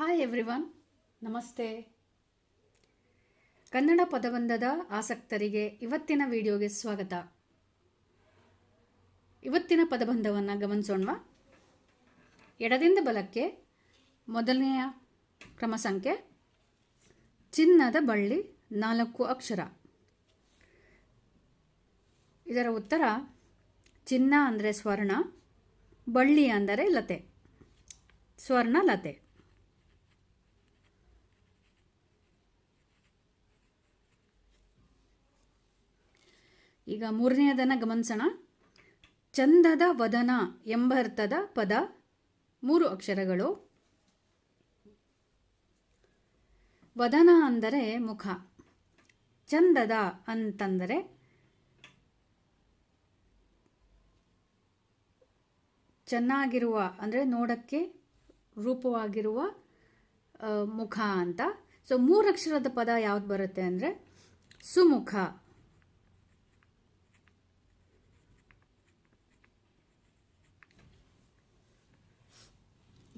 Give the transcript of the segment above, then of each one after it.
Hi everyone ನಮಸ್ತೆ. ಕನ್ನಡ ಪದಬಂಧದ ಆಸಕ್ತರಿಗೆ ಇವತ್ತಿನ ವಿಡಿಯೋಗೆ ಸ್ವಾಗತ. ಇವತ್ತಿನ ಪದಬಂಧವನ್ನು ಗಮನಿಸೋಣ ಎಡದಿಂದ ಬಲಕ್ಕೆ ಮೊದಲನೆಯ ಕ್ರಮ ಸಂಖ್ಯೆ. ಚಿನ್ನದ ಬಳ್ಳಿ ನಾಲ್ಕು ಅಕ್ಷರ. ಇದರ ಉತ್ತರ ಚಿನ್ನ ಅಂದರೆ ಸ್ವರ್ಣ, ಬಳ್ಳಿ ಅಂದರೆ ಲತೆ. ಸ್ವರ್ಣ, ಲತೆ. ಈಗ ಮೂರನೆಯದನ್ನು ಗಮನಿಸೋಣ. ಚಂದದ ವದನ ಎಂಬರ್ಥದ ಪದ. ಮೂರು ಅಕ್ಷರಗಳು. ವದನ ಅಂದರೆ ಮುಖ. ಚಂದದ ಅಂತಂದರೆ ಚೆನ್ನಾಗಿರುವ, ಅಂದರೆ ನೋಡಕ್ಕೆ ರೂಪವಾಗಿರುವ ಮುಖ ಅಂತ. ಸೊ ಮೂರು ಅಕ್ಷರದ ಪದ ಯಾವ್ದು ಬರುತ್ತೆ ಅಂದರೆ ಸುಮುಖ.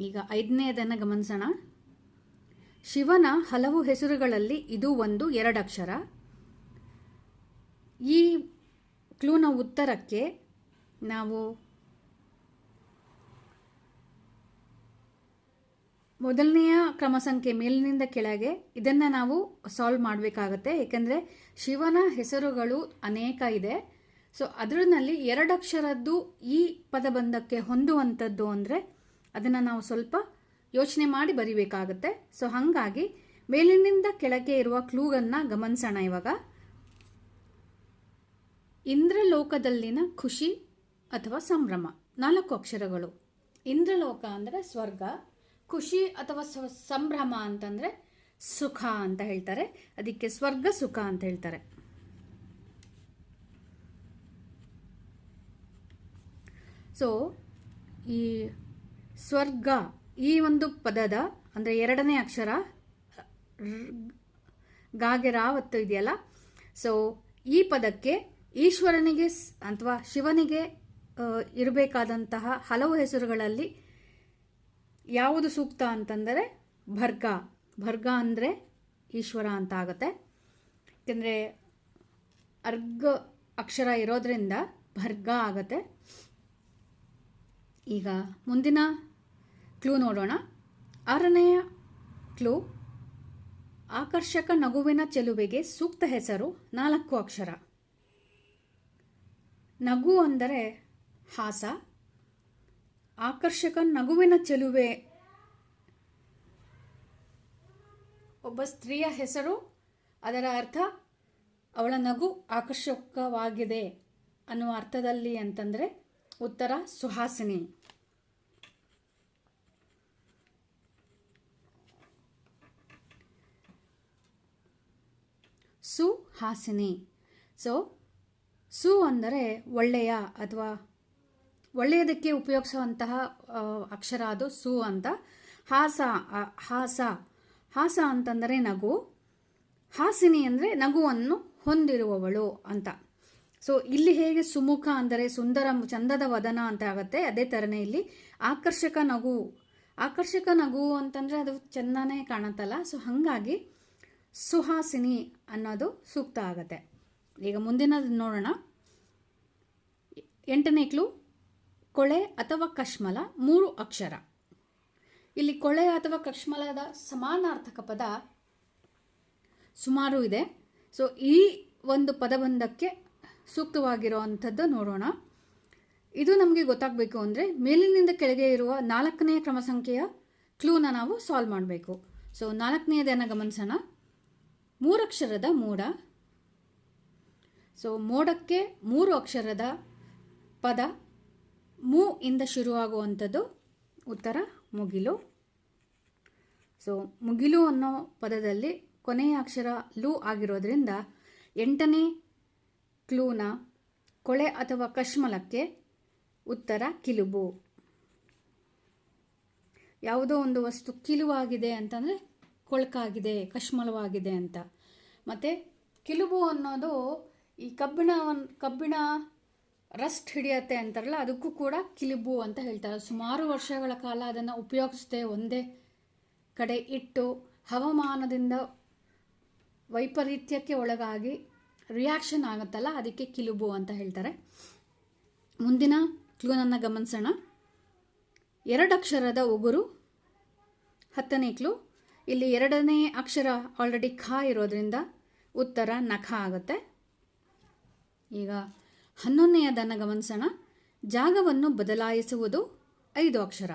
ಈಗ ಐದನೆಯದನ್ನು ಗಮನಿಸೋಣ. ಶಿವನ ಹಲವು ಹೆಸರುಗಳಲ್ಲಿ ಇದು ಒಂದು ಎರಡಕ್ಷರ ಈ ಕ್ಲೂನ ಉತ್ತರಕ್ಕೆ ನಾವು ಮೊದಲನೆಯ ಕ್ರಮ ಸಂಖ್ಯೆ ಮೇಲಿನಿಂದ ಕೆಳಗೆ ಇದನ್ನು ನಾವು ಸಾಲ್ವ್ ಮಾಡಬೇಕಾಗತ್ತೆ. ಏಕೆಂದರೆ ಶಿವನ ಹೆಸರುಗಳು ಅನೇಕ ಇದೆ. ಸೊ ಅದರಲ್ಲಿ ಎರಡಕ್ಷರದ್ದು ಈ ಪದಬಂಧಕ್ಕೆ ಹೊಂದುವಂಥದ್ದು ಅಂದರೆ ಅದನ್ನು ನಾವು ಸ್ವಲ್ಪ ಯೋಚನೆ ಮಾಡಿ ಬರಿಬೇಕಾಗುತ್ತೆ. ಸೊ ಹಾಗಾಗಿ ಮೇಲಿನಿಂದ ಕೆಳಗೆ ಇರುವ ಕ್ಲೂಗನ್ನು ಗಮನಿಸೋಣ ಇವಾಗ. ಇಂದ್ರಲೋಕದಲ್ಲಿನ ಖುಷಿ ಅಥವಾ ಸಂಭ್ರಮ, ನಾಲ್ಕು ಅಕ್ಷರಗಳು. ಇಂದ್ರಲೋಕ ಅಂದರೆ ಸ್ವರ್ಗ, ಖುಷಿ ಅಥವಾ ಸಂಭ್ರಮ ಅಂತಂದರೆ ಸುಖ ಅಂತ ಹೇಳ್ತಾರೆ. ಅದಕ್ಕೆ ಸ್ವರ್ಗ ಸುಖ ಅಂತ ಹೇಳ್ತಾರೆ. ಸೊ ಈ ಸ್ವರ್ಗ ಈ ಒಂದು ಪದದ ಅಂದರೆ ಎರಡನೇ ಅಕ್ಷರ ಗಾಗೆ ರಾವತ್ತು ಇದೆಯಲ್ಲ? ಸೊ ಈ ಪದಕ್ಕೆ ಈಶ್ವರನಿಗೆ ಅಥವಾ ಶಿವನಿಗೆ ಇರಬೇಕಾದಂತಹ ಹಲವು ಹೆಸರುಗಳಲ್ಲಿ ಯಾವುದು ಸೂಕ್ತ ಅಂತಂದರೆ ಭರ್ಗ. ಭರ್ಗ ಅಂದರೆ ಈಶ್ವರ ಅಂತ ಆಗುತ್ತೆ. ಯಾಕೆಂದರೆ ಅರ್ಗ ಅಕ್ಷರ ಇರೋದ್ರಿಂದ ಭರ್ಗ ಆಗತ್ತೆ. ಈಗ ಮುಂದಿನ ಕ್ಲೂ ನೋಡೋಣ. ಆರನೆಯ ಕ್ಲೂ ಆಕರ್ಷಕ ನಗುವಿನ ಚೆಲುವೆಗೆ ಸೂಕ್ತ ಹೆಸರು, ನಾಲ್ಕು ಅಕ್ಷರ. ನಗು ಅಂದರೆ ಹಾಸ. ಆಕರ್ಷಕ ನಗುವಿನ ಚೆಲುವೆ. ಒಬ್ಬ ಸ್ತ್ರೀಯ ಹೆಸರು, ಅದರ ಅರ್ಥ ಅವಳ ನಗು ಆಕರ್ಷಕವಾಗಿದೆ ಅನ್ನುವ ಅರ್ಥದಲ್ಲಿ ಅಂತಂದರೆ ಉತ್ತರ ಸುಹಾಸಿನಿ. ಸುಹಾಸಿನಿ. ಸೊ ಸು ಅಂದರೆ ಒಳ್ಳೆಯ ಅಥವಾ ಒಳ್ಳೆಯದಕ್ಕೆ ಉಪಯೋಗಿಸುವಂತಹ ಅಕ್ಷರ ಅದು ಸು ಅಂತ. ಹಾಸ ಹಾಸ. ಹಾಸ ಅಂತಂದರೆ ನಗು. ಹಾಸಿನಿ ಅಂದರೆ ನಗುವನ್ನು ಹೊಂದಿರುವವಳು ಅಂತ. ಸೊ ಇಲ್ಲಿ ಹೇಗೆ ಸುಮುಖ ಅಂದರೆ ಸುಂದರ, ಚಂದದ ವದನ ಅಂತ ಆಗುತ್ತೆ, ಅದೇ ಥರನೇ ಇಲ್ಲಿ ಆಕರ್ಷಕ ನಗು. ಆಕರ್ಷಕ ನಗು ಅಂತಂದರೆ ಅದು ಚೆನ್ನಾನೇ ಕಾಣುತ್ತಲ್ಲ ಸೊ ಹಾಗಾಗಿ ಸುಹಾಸಿನಿ ಅನ್ನೋದು ಸೂಕ್ತ ಆಗತ್ತೆ. ಈಗ ಮುಂದಿನದು ನೋಡೋಣ. ಎಂಟನೇ ಕ್ಲೂ, ಕೊಳೆ ಅಥವಾ ಕಶ್ಮಲ, ಮೂರು ಅಕ್ಷರ. ಇಲ್ಲಿ ಕೊಳೆ ಅಥವಾ ಕಶ್ಮಲದ ಸಮಾನಾರ್ಥಕ ಪದ ಸುಮಾರು ಇದೆ. ಸೊ ಈ ಒಂದು ಪದಬಂಧಕ್ಕೆ ಸೂಕ್ತವಾಗಿರುವಂಥದ್ದು ನೋಡೋಣ. ಇದು ನಮಗೆ ಗೊತ್ತಾಗಬೇಕು ಅಂದರೆ ಮೇಲಿನಿಂದ ಕೆಳಗೆ ಇರುವ ನಾಲ್ಕನೆಯ ಕ್ರಮ ಸಂಖ್ಯೆಯ ಕ್ಲೂನ ನಾವು ಸಾಲ್ವ್ ಮಾಡಬೇಕು. ಸೊ ನಾಲ್ಕನೆಯದನ್ನು ಗಮನಿಸೋಣ. ಮೂರಕ್ಷರದ ಮೋಡ. ಸೊ ಮೋಡಕ್ಕೆ ಮೂರು ಅಕ್ಷರದ ಪದ. ಮೂ ಇಂದ ಶುರುವಾಗುವಂಥದ್ದು ಉತ್ತರ ಮುಗಿಲು. ಸೊ ಮುಗಿಲು ಅನ್ನೋ ಪದದಲ್ಲಿ ಕೊನೆಯ ಅಕ್ಷರ ಲೂ ಆಗಿರೋದ್ರಿಂದ ಎಂಟನೇ ಕ್ಲೂನ ಕೊಳೆ ಅಥವಾ ಕಶ್ಮಲಕ್ಕೆ ಉತ್ತರ ಕಿಲುಬು. ಯಾವುದೋ ಒಂದು ವಸ್ತು ಕಿಲುವಾಗಿದೆ ಅಂತಂದರೆ ಕೊಳಕಾಗಿದೆ ಕಶ್ಮಲವಾಗಿದೆ ಅಂತ. ಮತ್ತು ಕಿಲುಬು ಅನ್ನೋದು ಈ ಕಬ್ಬಿಣ ಕಬ್ಬಿಣ ರಸ್ಟ್ ಹಿಡಿಯತ್ತೆ ಅಂತಾರಲ್ಲ, ಅದಕ್ಕೂ ಕೂಡ ಕಿಲುಬು ಅಂತ ಹೇಳ್ತಾರೆ. ಸುಮಾರು ವರ್ಷಗಳ ಕಾಲ ಅದನ್ನು ಉಪಯೋಗಿಸದೆ ಒಂದೇ ಕಡೆ ಇಟ್ಟು ಹವಾಮಾನದಿಂದ ವೈಪರೀತ್ಯಕ್ಕೆ ಒಳಗಾಗಿ ರಿಯಾಕ್ಷನ್ ಆಗುತ್ತಲ್ಲ, ಅದಕ್ಕೆ ಕಿಲುಬು ಅಂತ ಹೇಳ್ತಾರೆ. ಮುಂದಿನ ಕ್ಲೂನನ್ನು ಗಮನಿಸೋಣ. ಎರಡಕ್ಷರದ ಉಗುರು, ಹತ್ತನೇ ಕ್ಲೂ ಇಲ್ಲಿ ಎರಡನೇ ಅಕ್ಷರ ಆಲ್ರೆಡಿ ಖ ಇರೋದ್ರಿಂದ ಉತ್ತರ ನಖ ಆಗುತ್ತೆ. ಈಗ ಹನ್ನೊಂದನೆಯದನ್ನು ಗಮನಿಸೋಣ. ಜಾಗವನ್ನು ಬದಲಾಯಿಸುವುದು ಐದು ಅಕ್ಷರ.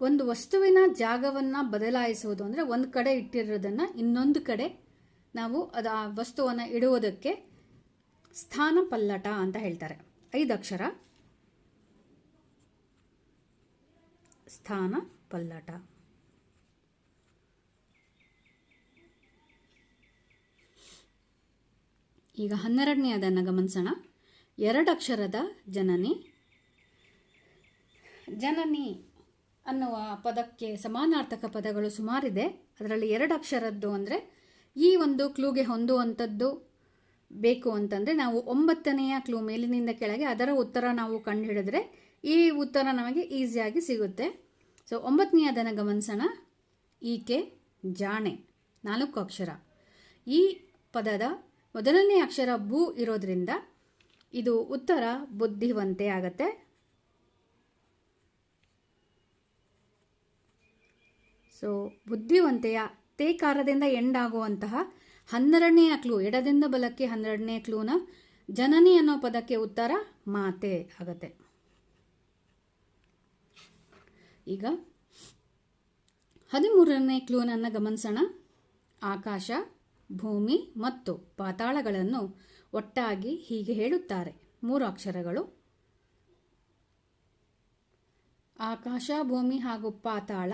ಒಂದು ವಸ್ತುವಿನ ಜಾಗವನ್ನು ಬದಲಾಯಿಸುವುದು ಅಂದರೆ ಒಂದು ಕಡೆ ಇಟ್ಟಿರೋದನ್ನು ಇನ್ನೊಂದು ಕಡೆ ನಾವು ಅದು ಆ ವಸ್ತುವನ್ನು ಇಡುವುದಕ್ಕೆ ಸ್ಥಾನ ಪಲ್ಲಟ ಅಂತ ಹೇಳ್ತಾರೆ. ಐದು ಅಕ್ಷರ. ಸ್ಥಾನ ಪಲ್ಲಟ. ಈಗ ಹನ್ನೆರಡನೆಯದನ್ನು ಗಮನಿಸೋಣ ಎರಡಕ್ಷರದ ಜನನಿ. ಜನನಿ ಅನ್ನುವ ಪದಕ್ಕೆ ಸಮಾನಾರ್ಥಕ ಪದಗಳು ಸುಮಾರಿದೆ. ಅದರಲ್ಲಿ ಎರಡು ಅಕ್ಷರದ್ದು ಅಂದರೆ ಈ ಒಂದು ಕ್ಲೂಗೆ ಹೊಂದುವಂಥದ್ದು ಬೇಕು ಅಂತಂದರೆ ನಾವು ಒಂಬತ್ತನೆಯ ಕ್ಲೂ ಮೇಲಿನಿಂದ ಕೆಳಗೆ ಅದರ ಉತ್ತರ ನಾವು ಕಂಡುಹಿಡಿದ್ರೆ ಈ ಉತ್ತರ ನಮಗೆ ಈಸಿಯಾಗಿ ಸಿಗುತ್ತೆ. ಸೊ ಒಂಬತ್ತನೆಯದನ್ನು ಗಮನಿಸೋಣ ಈಕೆ ಜಾಣೆ, ನಾಲ್ಕು ಅಕ್ಷರ. ಈ ಪದದ ಮೊದಲನೇ ಅಕ್ಷರ ಬು ಇರೋದ್ರಿಂದ ಇದು ಉತ್ತರ ಬುದ್ಧಿವಂತೆ ಆಗತ್ತೆ. ಸೊ ಬುದ್ಧಿವಂತೆಯ ತೇಕಾರದಿಂದ ಎಂಡ್ ಆಗುವಂತಹ ಹನ್ನೆರಡನೆಯ ಕ್ಲೂ, ಎಡದಿಂದ ಬಲಕ್ಕೆ ಹನ್ನೆರಡನೇ ಕ್ಲೂನ ಜನನಿ ಅನ್ನೋ ಪದಕ್ಕೆ ಉತ್ತರ ಮಾತೆ ಆಗತ್ತೆ. ಈಗ ಹದಿಮೂರನೇ ಕ್ಲೂನನ್ನು ಗಮನಿಸೋಣ. ಆಕಾಶ. ಭೂಮಿ ಮತ್ತು ಪಾತಾಳಗಳನ್ನು ಒಟ್ಟಾಗಿ ಹೀಗೆ ಹೇಳುತ್ತಾರೆ. ಮೂರು ಅಕ್ಷರಗಳು ಆಕಾಶ, ಭೂಮಿ ಹಾಗೂ ಪಾತಾಳ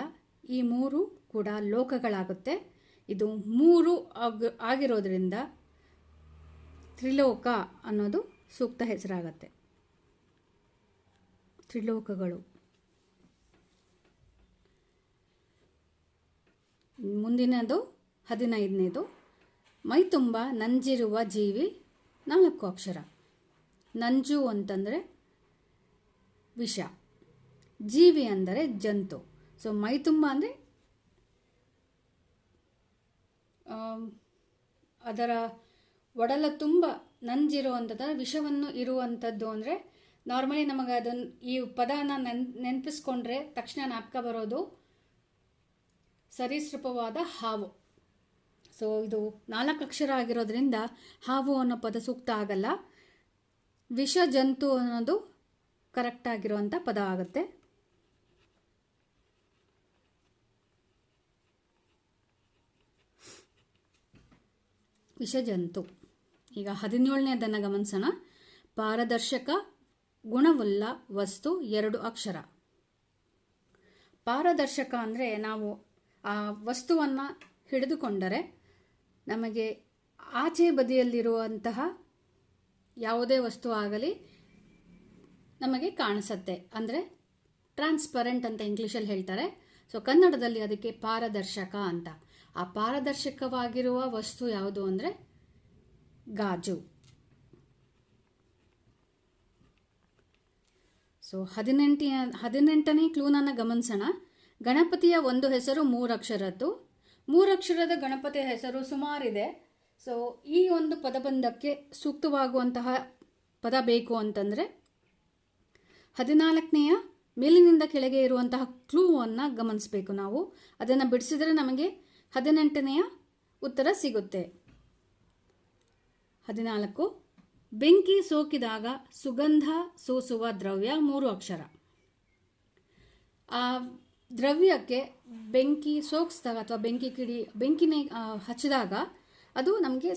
ಈ ಮೂರು ಕೂಡ ಲೋಕಗಳಾಗುತ್ತೆ. ಇದು ಮೂರು ಆಗ ಆಗಿರೋದ್ರಿಂದ ತ್ರಿಲೋಕ ಅನ್ನೋದು ಸೂಕ್ತ ಹೆಸರಾಗತ್ತೆ. ತ್ರಿಲೋಕಗಳು. ಮುಂದಿನದು ಹದಿನೈದನೇದು. ಮೈ ತುಂಬ ನಂಜಿರುವ ಜೀವಿ ನಾಲ್ಕು ಅಕ್ಷರ. ನಂಜು ಅಂತಂದರೆ ವಿಷ. ಜೀವಿ ಅಂದರೆ ಜಂತು. ಸೊ ಮೈತುಂಬ ಅಂದರೆ ಅದರ ಒಡಲ ತುಂಬ ನಂಜಿರುವಂಥದ್ದು ವಿಷವನ್ನು ಇರುವಂಥದ್ದು ಅಂದರೆ ನಾರ್ಮಲಿ ನಮಗೆ ಅದನ್ನು ಈ ಪದನ ನೆನ್, ನೆನಪಿಸ್ಕೊಂಡ್ರೆ ತಕ್ಷಣ ನಾಟಕ ಬರೋದು ಸರೀಸೃಪವಾದ ಹಾವು. ಸೊ ಇದು ನಾಲ್ಕು ಅಕ್ಷರ ಆಗಿರೋದ್ರಿಂದ ಹಾವು ಅನ್ನೋ ಪದ ಸೂಕ್ತ ಆಗಲ್ಲ. ವಿಷ, ಜಂತು ಅನ್ನೋದು ಕರೆಕ್ಟ್ ಆಗಿರುವಂಥ ಪದ ಆಗುತ್ತೆ. ವಿಷಜಂತು ಈಗ ಹದಿನೇಳನೇದನ್ನು ಗಮನಿಸೋಣ. ಪಾರದರ್ಶಕ, ಗುಣವುಳ್ಳ ವಸ್ತು, ಎರಡು ಅಕ್ಷರ. ಪಾರದರ್ಶಕ ಅಂದರೆ ನಾವು ಆ ವಸ್ತುವನ್ನು ಹಿಡಿದುಕೊಂಡರೆ ನಮಗೆ ಆಚೆ ಬದಿಯಲ್ಲಿರುವಂತಹ ಯಾವುದೇ ವಸ್ತು ಆಗಲಿ ನಮಗೆ ಕಾಣಿಸುತ್ತೆ. ಅಂದರೆ ಟ್ರಾನ್ಸ್ಪರೆಂಟ್ ಅಂತ ಇಂಗ್ಲೀಷಲ್ಲಿ ಹೇಳ್ತಾರೆ. ಸೊ ಕನ್ನಡದಲ್ಲಿ ಅದಕ್ಕೆ ಪಾರದರ್ಶಕ ಅಂತ. ಆ ಪಾರದರ್ಶಕವಾಗಿರುವ ವಸ್ತು ಯಾವುದು ಅಂದರೆ ಗಾಜು. ಸೊ ಹದಿನೆಂಟಿನ ಹದಿನೆಂಟನೇ ಕ್ಲೂನನ್ನು ಗಮನಿಸೋಣ. ಗಣಪತಿಯ ಒಂದು ಹೆಸರು ಮೂರಕ್ಷರದ್ದು. ಮೂರಕ್ಷರದ ಗಣಪತಿಯ ಹೆಸರು ಸುಮಾರಿದೆ. ಸೊ ಈ ಒಂದು ಪದಬಂಧಕ್ಕೆ ಸೂಕ್ತವಾಗುವಂತಹ ಪದ ಬೇಕು ಅಂತಂದರೆ, ಹದಿನಾಲ್ಕನೆಯ ಮೇಲಿನಿಂದ ಕೆಳಗೆ ಇರುವಂತಹ ಕ್ಲೂವನ್ನು ಗಮನಿಸಬೇಕು ನಾವು. ಅದನ್ನು ಬಿಡಿಸಿದರೆ ನಮಗೆ ಹದಿನೆಂಟನೆಯ ಉತ್ತರ ಸಿಗುತ್ತೆ. ಹದಿನಾಲ್ಕು, ಬೆಂಕಿ ಸೋಕಿದಾಗ ಸುಗಂಧ ಸೂಸುವ ದ್ರವ್ಯ ಮೂರು ಅಕ್ಷರ. ದ್ರವ್ಯಕ್ಕೆ ಬೆಂಕಿ ಸೋಕ್ಸ್ದಾಗ ಅಥವಾ ಬೆಂಕಿ ಕಿಡಿ, ಬೆಂಕಿನೇ ಹಚ್ಚಿದಾಗ ಅದು ನಮಗೆ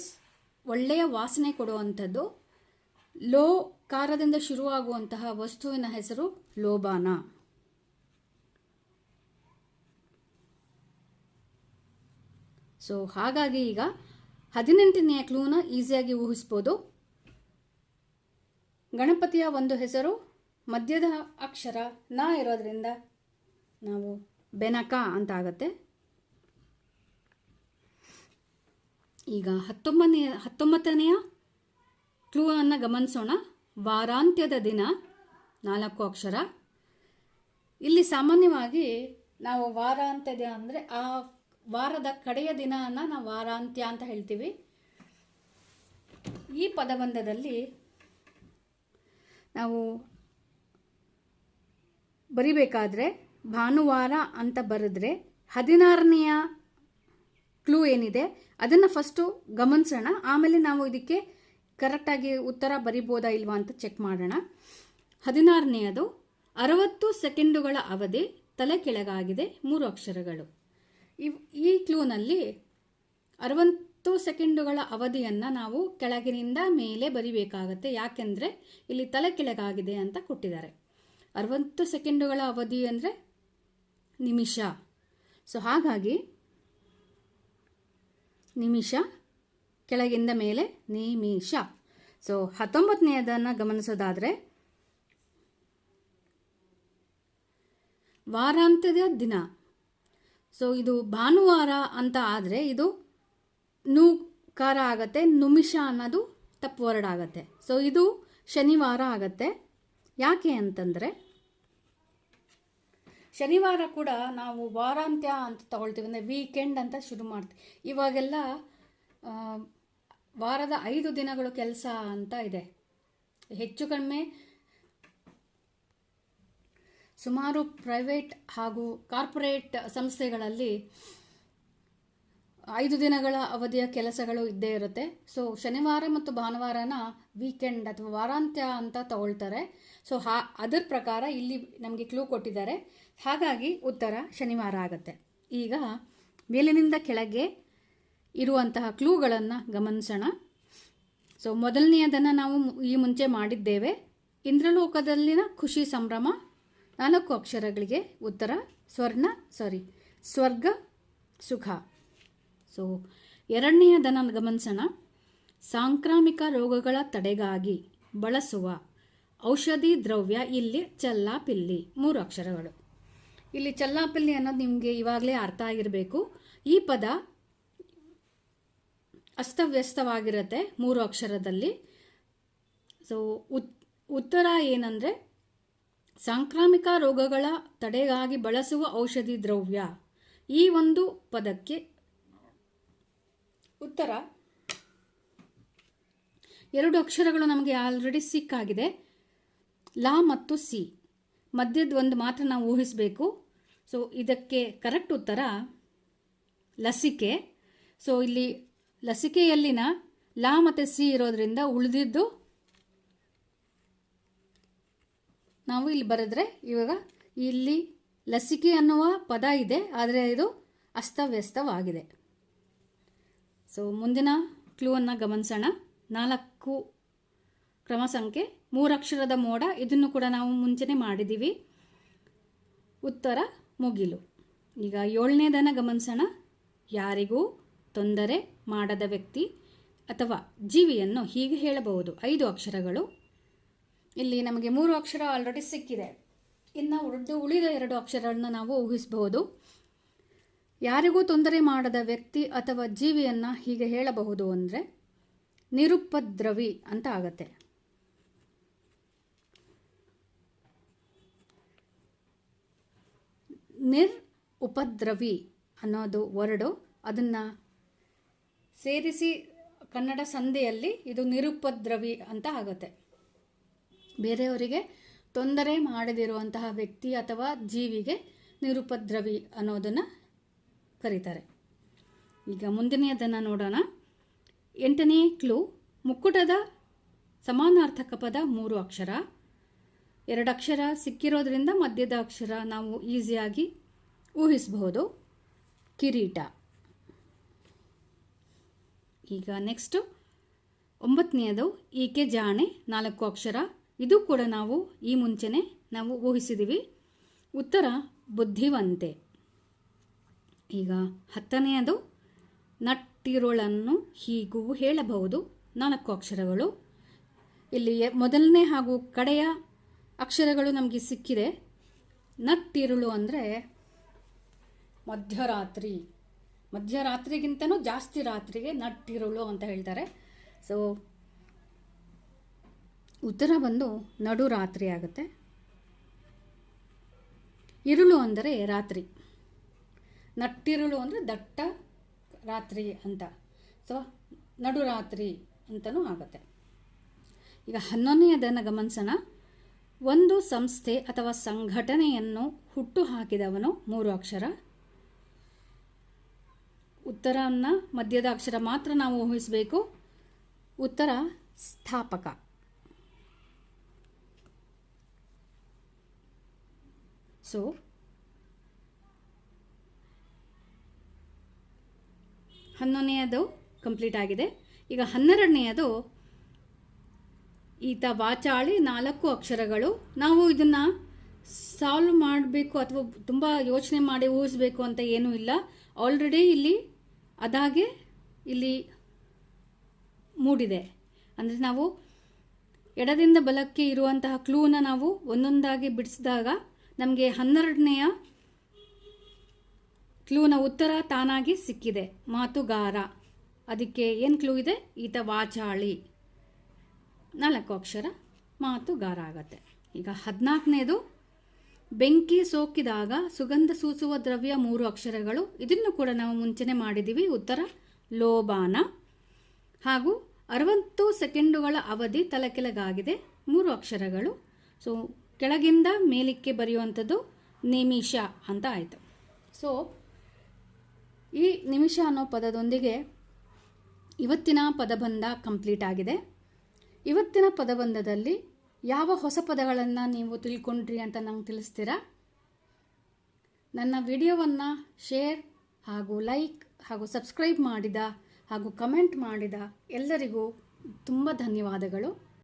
ಒಳ್ಳೆಯ ವಾಸನೆ ಕೊಡುವಂಥದ್ದು. ಲೋ ಕಾರದಿಂದ ಶುರುವಾಗುವಂತಹ ವಸ್ತುವಿನ ಹೆಸರು ಲೋಬಾನ ಸೊ, ಹಾಗಾಗಿ ಈಗ ಹದಿನೆಂಟನೆಯ ಕ್ಲೂನ ಈಸಿಯಾಗಿ ಊಹಿಸ್ಬೋದು. ಗಣಪತಿಯ ಒಂದು ಹೆಸರು ಮಧ್ಯದ ಅಕ್ಷರ ನ ಇರೋದ್ರಿಂದ ನಾವು ಬೆನಕ ಅಂತ ಆಗುತ್ತೆ. ಈಗ ಹತ್ತೊಂಬನೆಯ ಹತ್ತೊಂಬತ್ತನೆಯ ಕ್ಲೂವನ್ನು ಗಮನಿಸೋಣ. ವಾರಾಂತ್ಯದ ದಿನ, ನಾಲ್ಕು ಅಕ್ಷರ. ಇಲ್ಲಿ ಸಾಮಾನ್ಯವಾಗಿ ನಾವು ವಾರಾಂತ್ಯದ ಅಂದರೆ ಆ ವಾರದ ಕಡೆಯ ದಿನಾನ ನಾವು ವಾರಾಂತ್ಯ ಅಂತ ಹೇಳ್ತೀವಿ. ಈ ಪದಬಂಧದಲ್ಲಿ ನಾವು ಬರಿಬೇಕಾದ್ರೆ ಭಾನುವಾರ ಅಂತ ಬರೆದ್ರೆ ಹದಿನಾರನೆಯ ಕ್ಲೂ ಏನಿದೆ, ಅದನ್ನು ಫಸ್ಟು ಗಮನಿಸೋಣ. ಆಮೇಲೆ ನಾವು ಇದಕ್ಕೆ ಕರೆಕ್ಟಾಗಿ ಉತ್ತರ ಬರಿಬೋದಾ ಇಲ್ವಾ ಅಂತ ಚೆಕ್ ಮಾಡೋಣ. ಹದಿನಾರನೆಯದು, ಅರವತ್ತು ಸೆಕೆಂಡುಗಳ ಅವಧಿ ತಲೆ ಕೆಳಗಾಗಿದೆ, ಮೂರು ಅಕ್ಷರಗಳು. ಇವ್ ಈ ಕ್ಲೂನಲ್ಲಿ ಅರವತ್ತು ಸೆಕೆಂಡುಗಳ ಅವಧಿಯನ್ನು ನಾವು ಕೆಳಗಿನಿಂದ ಮೇಲೆ ಬರಿಬೇಕಾಗತ್ತೆ. ಯಾಕೆಂದರೆ ಇಲ್ಲಿ ತಲೆ ಕೆಳಗಾಗಿದೆ ಅಂತ ಕೊಟ್ಟಿದ್ದಾರೆ. ಅರವತ್ತು ಸೆಕೆಂಡುಗಳ ಅವಧಿ ಅಂದರೆ ನಿಮಿಷ. ಸೊ ಹಾಗಾಗಿ ನಿಮಿಷ ಕೆಳಗಿಂದ ಮೇಲೆ ನಿಮಿಷ. ಸೊ ಹತ್ತೊಂಬತ್ತನೆಯದನ್ನು ಗಮನಿಸೋದಾದರೆ, ವಾರಾಂತ್ಯದ ದಿನ. ಸೊ ಇದು ಭಾನುವಾರ ಅಂತ ಆದರೆ ಇದು ನೂಕಾರ ಆಗತ್ತೆ, ನಿಮಿಷ ಅನ್ನೋದು ತಪ್ಪು ವರ್ಡ್ ಆಗತ್ತೆ. ಸೊ ಇದು ಶನಿವಾರ ಆಗತ್ತೆ. ಯಾಕೆ ಅಂತಂದರೆ ಶನಿವಾರ ಕೂಡ ನಾವು ವಾರಾಂತ್ಯ ಅಂತ ತಗೊಳ್ತೀವಿ, ಅಂದರೆ ವೀಕೆಂಡ್ ಅಂತ ಶುರು ಮಾಡ್ತೀವಿ. ಇವಾಗೆಲ್ಲ ವಾರದ ಐದು ದಿನಗಳು ಕೆಲಸ ಅಂತ ಇದೆ. ಹೆಚ್ಚು ಕಡಿಮೆ ಸುಮಾರು ಪ್ರೈವೇಟ್ ಹಾಗೂ ಕಾರ್ಪೊರೇಟ್ ಸಂಸ್ಥೆಗಳಲ್ಲಿ ಐದು ದಿನಗಳ ಅವಧಿಯ ಕೆಲಸಗಳು ಇದ್ದೇ ಇರುತ್ತೆ. ಸೊ ಶನಿವಾರ ಮತ್ತು ಭಾನುವಾರನ ವೀಕೆಂಡ್ ಅಥವಾ ವಾರಾಂತ್ಯ ಅಂತ ತಗೊಳ್ತಾರೆ. ಸೊ ಹಾ, ಅದರ ಪ್ರಕಾರ ಇಲ್ಲಿ ನಮಗೆ ಕ್ಲೂ ಕೊಟ್ಟಿದ್ದಾರೆ. ಹಾಗಾಗಿ ಉತ್ತರ ಶನಿವಾರ ಆಗುತ್ತೆ. ಈಗ ಮೇಲಿನಿಂದ ಕೆಳಗೆ ಇರುವಂತಹ ಕ್ಲೂಗಳನ್ನು ಗಮನಿಸೋಣ. ಸೊ ಮೊದಲನೆಯದನ್ನು ನಾವು ಈ ಮುಂಚೆ ಮಾಡಿದ್ದೇವೆ. ಇಂದ್ರಲೋಕದಲ್ಲಿನ ಖುಷಿ ಸಂಭ್ರಮ, ನಾಲ್ಕು ಅಕ್ಷರಗಳಿಗೆ ಉತ್ತರ, ಸ್ವರ್ಣ ಸಾರಿ ಸ್ವರ್ಗ, ಸುಖ. ಸೊ ಎರಡನೆಯದನ್ನು ಗಮನಿಸೋಣ. ಸಾಂಕ್ರಾಮಿಕ ರೋಗಗಳ ತಡೆಗಾಗಿ ಬಳಸುವ ಔಷಧಿ ದ್ರವ್ಯ ಇಲ್ಲಿ ಚಲ್ಲಾಪಿಲ್ಲಿ, ಮೂರು ಅಕ್ಷರಗಳು. ಇಲ್ಲಿ ಚಲ್ಲಾಪಿಲ್ಲಿ ಅನ್ನೋದು ನಿಮಗೆ ಇವಾಗಲೇ ಅರ್ಥ ಆಗಿರಬೇಕು. ಈ ಪದ ಅಸ್ತವ್ಯಸ್ತವಾಗಿರುತ್ತೆ ಮೂರು ಅಕ್ಷರದಲ್ಲಿ. ಸೊ ಉತ್, ಉತ್ತರ ಏನಂದರೆ, ಸಾಂಕ್ರಾಮಿಕ ರೋಗಗಳ ತಡೆಗಾಗಿ ಬಳಸುವ ಔಷಧಿ ದ್ರವ್ಯ. ಈ ಒಂದು ಪದಕ್ಕೆ ಉತ್ತರ. ಎರಡು ಅಕ್ಷರಗಳು ನಮಗೆ ಆಲ್ರೆಡಿ ಸಿಕ್ಕಾಗಿದೆ. ಲಾ ಮತ್ತು ಸಿ. ಮಧ್ಯದ ಒಂದು ಮಾತ್ರ ನಾವು ಊಹಿಸಬೇಕು. ಸೊ ಇದಕ್ಕೆ ಕರೆಕ್ಟ್ ಉತ್ತರ ಲಸಿಕೆ. ಸೊ ಇಲ್ಲಿ ಲಸಿಕೆಯಲ್ಲಿನ ಲಾ ಮತ್ತು ಸಿ ಇರೋದ್ರಿಂದ ಉಳಿದಿದ್ದು ನಾವು ಇಲ್ಲಿ ಬರೆದ್ರೆ ಇವಾಗ ಇಲ್ಲಿ ಲಸಿಕೆ ಅನ್ನುವ ಪದ ಇದೆ, ಆದರೆ ಇದು ಅಸ್ತವ್ಯಸ್ತವಾಗಿದೆ. ಸೊ ಮುಂದಿನ ಕ್ಲೂವನ್ನು ಗಮನಿಸೋಣ. ನಾಲ್ಕು ಕ್ರಮ ಸಂಖ್ಯೆ ಮೂರಕ್ಷರದ ಮೋಡ, ಇದನ್ನು ಕೂಡ ನಾವು ಮುಂಚೆನೆ ಮಾಡಿದ್ದೀವಿ ಉತ್ತರ, ಮುಗಿಲು. ಈಗ ಏಳನೇದನ್ನು ಗಮನಿಸೋಣ. ಯಾರಿಗೂ ತೊಂದರೆ ಮಾಡದ ವ್ಯಕ್ತಿ ಅಥವಾ ಜೀವಿಯನ್ನು ಹೀಗೆ ಹೇಳಬಹುದು. ಐದು ಅಕ್ಷರಗಳು. ಇಲ್ಲಿ ನಮಗೆ ಮೂರು ಅಕ್ಷರ ಆಲ್ರೆಡಿ ಸಿಕ್ಕಿದೆ. ಇನ್ನು ಉಳಿದು ಉಳಿದ ಎರಡು ಅಕ್ಷರಗಳನ್ನು ನಾವು ಊಹಿಸಬಹುದು. ಯಾರಿಗೂ ತೊಂದರೆ ಮಾಡದ ವ್ಯಕ್ತಿ ಅಥವಾ ಜೀವಿಯನ್ನು ಹೀಗೆ ಹೇಳಬಹುದು ಅಂದರೆ ನಿರುಪದ್ರವಿ ಅಂತ ಆಗತ್ತೆ. ನಿರ್ ಉಪದ್ರವಿ ಅನ್ನೋದು ವರ್ಡು. ಅದನ್ನು ಸೇರಿಸಿ ಕನ್ನಡ ಸಂಧಿಯಲ್ಲಿ ಇದು ನಿರುಪದ್ರವಿ ಅಂತ ಆಗುತ್ತೆ. ಬೇರೆಯವರಿಗೆ ತೊಂದರೆ ಮಾಡದಿರುವಂತಹ ವ್ಯಕ್ತಿ ಅಥವಾ ಜೀವಿಗೆ ನಿರುಪದ್ರವಿ ಅನ್ನೋದನ್ನು ಕರೀತಾರೆ. ಈಗ ಮುಂದಿನದನ್ನು ನೋಡೋಣ. ಎಂಟನೇ ಕ್ಲೂ ಮುಕ್ಕುಟದ ಸಮಾನಾರ್ಥಕ ಪದ ಮೂರು ಅಕ್ಷರ. ಎರಡು ಅಕ್ಷರ ಸಿಕ್ಕಿರೋದ್ರಿಂದ ಮಧ್ಯದ ಅಕ್ಷರ ನಾವು ಈಸಿಯಾಗಿ ಊಹಿಸಬಹುದು. ಕಿರೀಟ. ಈಗ ನೆಕ್ಸ್ಟು ಒಂಬತ್ತನೆಯದು ಈಕೆ ಜಾಣೆ ನಾಲ್ಕು ಅಕ್ಷರ? ಇದು ಕೂಡ ನಾವು ಈ ಮುಂಚೆನೆ ನಾವು ಊಹಿಸಿದ್ದೀವಿ ಉತ್ತರ, ಬುದ್ಧಿವಂತೆ. ಈಗ ಹತ್ತನೆಯದು ನಟ್ಟಿರುಳನ್ನು ಹೀಗೂ ಹೇಳಬಹುದು ನಾಲ್ಕು ಅಕ್ಷರಗಳು. ಇಲ್ಲಿ ಮೊದಲನೇ ಹಾಗೂ ಕಡೆಯ ಅಕ್ಷರಗಳು ನಮಗೆ ಸಿಕ್ಕಿದೆ. ನಟ್ಟಿರುಳು ಅಂದರೆ ಮಧ್ಯರಾತ್ರಿ. ಮಧ್ಯರಾತ್ರಿಗಿಂತನೂ ಜಾಸ್ತಿ ರಾತ್ರಿಗೆ ನಟ್ಟಿರುಳು ಅಂತ ಹೇಳ್ತಾರೆ. ಸೊ ಉತ್ತರ ಬಂದು ನಡು ರಾತ್ರಿ ಆಗುತ್ತೆ. ಇರುಳು ಅಂದರೆ ರಾತ್ರಿ. ನಟ್ಟಿರುಳು ಅಂದರೆ ದಟ್ಟ ರಾತ್ರಿ ಅಂತ. ಸೊ ನಡುರಾತ್ರಿ ಅಂತಲೂ ಆಗುತ್ತೆ. ಈಗ ಹನ್ನೊಂದನೆಯದನ್ನು ಗಮನಿಸೋಣ. ಒಂದು ಸಂಸ್ಥೆ ಅಥವಾ ಸಂಘಟನೆಯನ್ನು ಹುಟ್ಟು ಹಾಕಿದವನು ಮೂರು ಅಕ್ಷರ ಉತ್ತರವನ್ನು ಮಧ್ಯದ ಅಕ್ಷರ ಮಾತ್ರ ನಾವು ಊಹಿಸಬೇಕು. ಉತ್ತರ ಸ್ಥಾಪಕ. ಸೊ ಹನ್ನೊಂದನೆಯದು ಕಂಪ್ಲೀಟ್ ಆಗಿದೆ. ಈಗ ಹನ್ನೆರಡನೆಯದು ಈತ ವಾಚಾಳಿ ನಾಲ್ಕು ಅಕ್ಷರಗಳು. ನಾವು ಇದನ್ನು ಸಾಲ್ವ್ ಮಾಡಬೇಕು ಅಥವಾ ತುಂಬ ಯೋಚನೆ ಮಾಡಿ ಊಹಿಸಬೇಕು ಅಂತ ಏನೂ ಇಲ್ಲ. ಆಲ್ರೆಡಿ ಇಲ್ಲಿ ಅದಾಗೆ ಇಲ್ಲಿ ಮೂಡಿದೆ. ಅಂದರೆ ನಾವು ಎಡದಿಂದ ಬಲಕ್ಕೆ ಇರುವಂತಹ ಕ್ಲೂನ ನಾವು ಒಂದೊಂದಾಗಿ ಬಿಡಿಸಿದಾಗ ನಮಗೆ ಹನ್ನೆರಡನೆಯ ಕ್ಲೂನ ಉತ್ತರ ತಾನಾಗಿ ಸಿಕ್ಕಿದೆ. ಮಾತುಗಾರ. ಅದಕ್ಕೆ ಏನು ಕ್ಲೂ ಇದೆ? ಈತ ವಾಚಾಳಿ. ನಾಲ್ಕು ಅಕ್ಷರ ಮಾತುಗಾರ ಆಗತ್ತೆ. ಈಗ ಹದಿನಾಲ್ಕನೇದು, ಬೆಂಕಿ ಸೋಕಿದಾಗ ಸುಗಂಧ ಸೂಸುವ ದ್ರವ್ಯ ಮೂರು ಅಕ್ಷರಗಳು. ಇದನ್ನು ಕೂಡ ನಾವು ಮುಂಚೆನೆ ಮಾಡಿದ್ದೀವಿ ಉತ್ತರ, ಲೋಬಾನ. ಹಾಗೂ ಅರವತ್ತು ಸೆಕೆಂಡುಗಳ ಅವಧಿ ತಲೆಕೆಳಗಾಗಿದೆ ಮೂರು ಅಕ್ಷರಗಳು. ಸೊ ಕೆಳಗಿಂದ ಮೇಲಿಕ್ಕೆ ಬರೆಯುವಂಥದ್ದು ನಿಮಿಷ ಅಂತ ಆಯಿತು. ಸೊ ಈ ನಿಮಿಷ ಅನ್ನೋ ಪದದೊಂದಿಗೆ ಇವತ್ತಿನ ಪದಬಂಧ ಕಂಪ್ಲೀಟ್ ಆಗಿದೆ. ಇವತ್ತಿನ ಪದಬಂಧದಲ್ಲಿ ಯಾವ ಹೊಸ ಪದಗಳನ್ನು ನೀವು ತಿಳ್ಕೊಂಡ್ರಿ ಅಂತ ನಂಗೆ ತಿಳಿಸ್ತೀರಾ? ನನ್ನ ವಿಡಿಯೋವನ್ನು ಶೇರ್ ಹಾಗೂ ಲೈಕ್ ಹಾಗೂ ಸಬ್ಸ್ಕ್ರೈಬ್ ಮಾಡಿದ ಹಾಗೂ ಕಮೆಂಟ್ ಮಾಡಿದ ಎಲ್ಲರಿಗೂ ತುಂಬ ಧನ್ಯವಾದಗಳು.